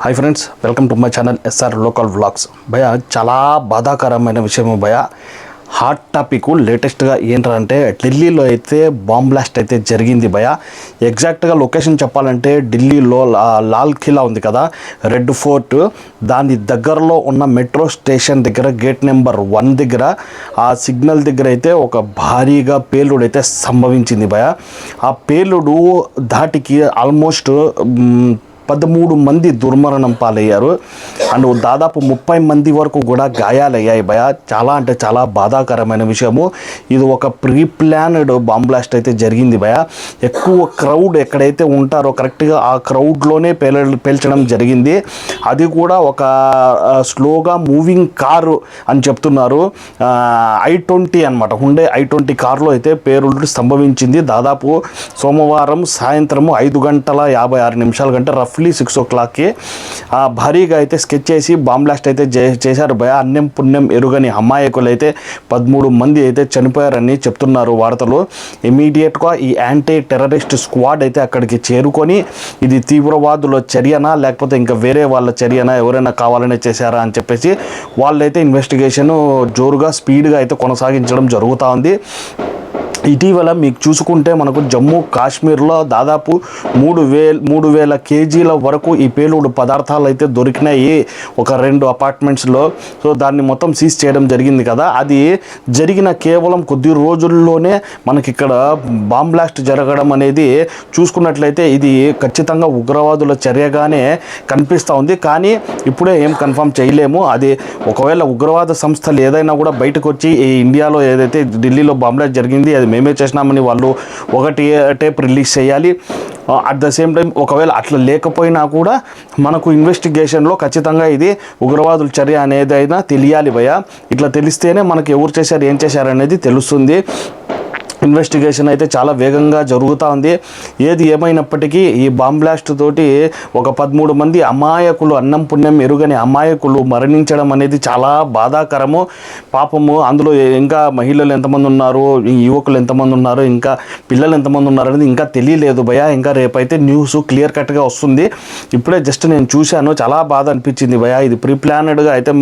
Hi friends welcome to my channel SR local vlogs భయ చాలా బాధాకరమైన విషయం భయ హాట్ టాపిక్ లేటెస్ట్గా ఏంటంటే ఢిల్లీలో అయితే బాంబ్ బ్లాస్ట్ అయితే జరిగింది భయ ఎగ్జాక్ట్గా లొకేషన్ చెప్పాలంటే ఢిల్లీలో లాల్ ఖిలా ఉంది కదా రెడ్ ఫోర్ట్ దాని దగ్గరలో ఉన్న మెట్రో స్టేషన్ దగ్గర గేట్ నెంబర్ వన్ దగ్గర ఆ సిగ్నల్ దగ్గర అయితే ఒక భారీగా పేలుడు అయితే సంభవించింది భయ ఆ పేలుడు ధాటికి ఆల్మోస్ట్ పదమూడు మంది దుర్మరణం పాలయ్యారు. అండ్ దాదాపు ముప్పై మంది వరకు కూడా గాయాలయ్యాయి భయ. చాలా అంటే చాలా బాధాకరమైన విషయము. ఇది ఒక ప్రీ ప్లాన్డ్ బాంబ్ బ్లాస్ట్ అయితే జరిగింది భయ. ఎక్కువ క్రౌడ్ ఎక్కడైతే ఉంటారో కరెక్ట్గా ఆ క్రౌడ్లోనే పేల పేల్చడం జరిగింది. అది కూడా ఒక స్లోగా మూవింగ్ కారు అని చెప్తున్నారు. ఐ ట్వంటీ అనమాట హుండే ఐ ట్వంటీ కారులో అయితే పేరుడు సంభవించింది. దాదాపు సోమవారం సాయంత్రము ఐదు గంటల యాభై ఆరు నిమిషాల గంట రఫ్లీ సిక్స్ ఓ క్లాక్కి ఆ భారీగా అయితే స్కెచ్ చేసి బాంబ్ బ్లాస్ట్ అయితే చే- చేశారు. భయ అన్యం పుణ్యం ఎరుగని అమాయకులు అయితే పదమూడు మంది అయితే చనిపోయారని చెప్తున్నారు వార్తలు. ఇమీడియట్గా ఈ యాంటీ టెర్రరిస్ట్ స్క్వాడ్ అయితే అక్కడికి చేరుకొని ఇది తీవ్రవాదుల చర్యనా లేకపోతే ఇంకా వేరే వాళ్ళ చర్యనా ఎవరైనా కావాలనే చేశారా అని చెప్పేసి వాళ్ళైతే ఇన్వెస్టిగేషన్ జోరుగా స్పీడ్గా అయితే కొనసాగించడం జరుగుతూ ఉంది. ఇటీవల మీకు చూసుకుంటే మనకు జమ్మూ కాశ్మీర్లో దాదాపు మూడు వేల మూడు వేల కేజీల వరకు ఈ పేలుడు పదార్థాలు అయితే దొరికినాయి ఒక రెండు అపార్ట్మెంట్స్లో. సో దాన్ని మొత్తం సీజ్ చేయడం జరిగింది కదా. అది జరిగిన కేవలం కొద్ది రోజుల్లోనే మనకి ఇక్కడ బాంబ్ బ్లాస్ట్ జరగడం అనేది చూసుకున్నట్లయితే ఇది ఖచ్చితంగా ఉగ్రవాదుల చర్యగానే కనిపిస్తూ ఉంది. కానీ ఇప్పుడే ఏం కన్ఫర్మ్ చేయలేము. అది ఒకవేళ ఉగ్రవాద సంస్థలు ఏదైనా కూడా బయటకు వచ్చి ఈ ఇండియాలో ఏదైతే ఢిల్లీలో బాంబ్ బ్లాస్ట్ జరిగింది అది మేమే చేసినామని వాళ్ళు ఒకటి టేప్ రిలీజ్ చేయాలి. అట్ ద సేమ్ టైం ఒకవేళ అట్లా లేకపోయినా కూడా మనకు ఇన్వెస్టిగేషన్లో ఖచ్చితంగా ఇది ఉగ్రవాదుల చర్య అనేది అయినా తెలియాలి భయ ఇట్లా తెలిస్తేనే మనకి ఎవరు చేశారు ఏం చేశారు అనేది తెలుస్తుంది. ఇన్వెస్టిగేషన్ అయితే చాలా వేగంగా జరుగుతూ ఉంది. ఏది ఏమైనప్పటికీ ఈ బాంబ్ బ్లాస్ట్ తోటి ఒక పదమూడు మంది అమాయకులు అన్నం పుణ్యం ఎరుగని అమాయకులు మరణించడం అనేది చాలా బాధాకరము. పాపము అందులో ఇంకా మహిళలు ఎంతమంది ఉన్నారు ఈ యువకులు ఎంతమంది ఉన్నారు ఇంకా పిల్లలు ఎంతమంది ఉన్నారు అనేది ఇంకా తెలియలేదు భయ. ఇంకా రేపైతే న్యూస్ క్లియర్ కట్గా వస్తుంది. ఇప్పుడే జస్ట్ నేను చూశాను చాలా బాధ అనిపించింది భయ. ఇది ప్రీ ప్లానెడ్గా అయితే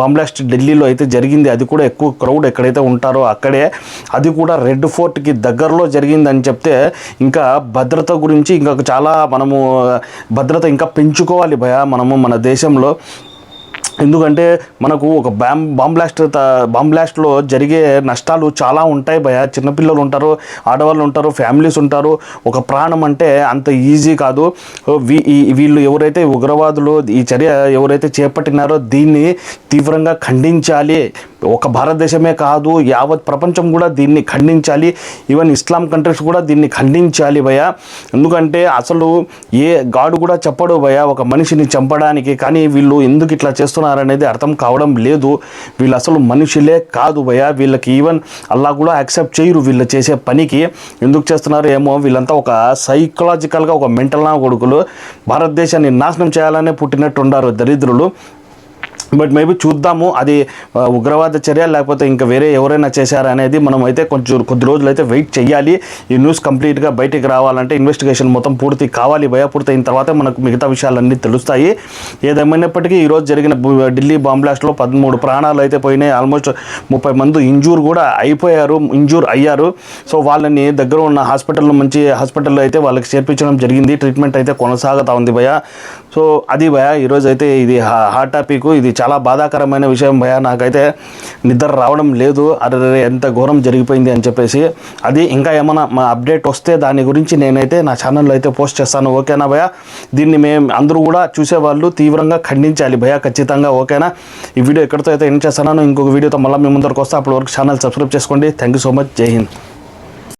బాంబ్ బ్లాస్ట్ ఢిల్లీలో అయితే జరిగింది. అది కూడా ఎక్కువ క్రౌడ్ ఎక్కడైతే ఉంటారో అక్కడే. అది కూడా రెడ్ ఎయిర్పోర్ట్కి దగ్గరలో జరిగిందని చెప్తే ఇంకా భద్రత గురించి ఇంకా చాలా మనము భద్రత ఇంకా పెంచుకోవాలి భయ మనము మన దేశంలో. ఎందుకంటే మనకు ఒక బాంబ్ బాంబ్ బ్లాస్ట్ బాంబ్ బ్లాస్ట్లో జరిగే నష్టాలు చాలా ఉంటాయి భయ చిన్నపిల్లలు ఉంటారు ఆడవాళ్ళు ఉంటారు ఫ్యామిలీస్ ఉంటారు. ఒక ప్రాణం అంటే అంత ఈజీ కాదు. వీ- వీళ్ళు ఎవరైతే ఉగ్రవాదులు ఈ చర్య ఎవరైతే చేపట్టినారో దీన్ని తీవ్రంగా ఖండించాలి. ఒక భారతదేశమే కాదు యావత్ ప్రపంచం కూడా దీన్ని ఖండించాలి. ఈవెన్ ఇస్లాం కంట్రీస్ కూడా దీన్ని ఖండించాలి భయ ఎందుకంటే అసలు ఏ గాడు కూడా చెప్పడు భయ ఒక మనిషిని చంపడానికి. కానీ వీళ్ళు ఎందుకు ఇట్లా చేస్తున్నారనేది అర్థం కావడం లేదు. వీళ్ళు అసలు మనుషులే కాదు భయ వీళ్ళకి ఈవెన్ అల్లా కూడా యాక్సెప్ట్ చేయరు వీళ్ళు చేసే పనికి. ఎందుకు చేస్తున్నారు ఏమో వీళ్ళంతా ఒక సైకలాజికల్గా ఒక మెంటల్ నా కొడుకులు. భారతదేశాన్ని నాశనం చేయాలనే పుట్టినట్టున్నారు దరిద్రులు. బట్ మేబీ చూద్దాము. అది ఉగ్రవాద చర్య లేకపోతే ఇంకా వేరే ఎవరైనా చేశారా అనేది మనం అయితే కొంచెం కొద్ది రోజులు అయితే వెయిట్ చేయాలి ఈ న్యూస్ కంప్లీట్గా బయటికి రావాలంటే ఇన్వెస్టిగేషన్ మొత్తం పూర్తి కావాలి. భయ పూర్తయిన తర్వాత మనకు మిగతా విషయాలన్నీ తెలుస్తాయి. ఏదేమైనప్పటికీ ఈరోజు జరిగిన ఢిల్లీ బాంబ్ బ్లాస్ట్లో పదమూడు ప్రాణాలు అయితే పోయినాయి. ఆల్మోస్ట్ ముప్పై మంది ఇంజూర్ కూడా అయిపోయారు ఇంజూర్ అయ్యారు. సో వాళ్ళని దగ్గర ఉన్న హాస్పిటల్లో మంచి హాస్పిటల్లో అయితే వాళ్ళకి చేర్పించడం జరిగింది. ట్రీట్మెంట్ అయితే కొనసాగుతూ ఉంది భయ సో అది భయ ఈరోజు అయితే ఇది హాట్ టాపిక్. ఇది చాలా బాధాకరమైన విషయం భయ. నాకైతే నిద్ర రావడం లేదు. అరే ఎంత ఘోరం జరిగిపోయింది అని చెప్పేసి. అది ఇంకా ఏమైనా మా అప్డేట్ వస్తే దాని గురించి నేనైతే నా ఛానల్లో అయితే పోస్ట్ చేస్తాను. ఓకేనా భయ? దీన్ని మేము అందరూ కూడా చూసేవాళ్ళు తీవ్రంగా ఖండించాలి భయ ఖచ్చితంగా. ఓకేనా? ఈ వీడియో ఎక్కడితో అయితే ఎండ్ చేస్తానో. ఇంకొక వీడియోతో మళ్ళీ మీ ముందరకు వస్తే. అప్పటి వరకు ఛానల్ సబ్స్క్రైబ్ చేసుకోండి. Thank you so much. జై హింద్.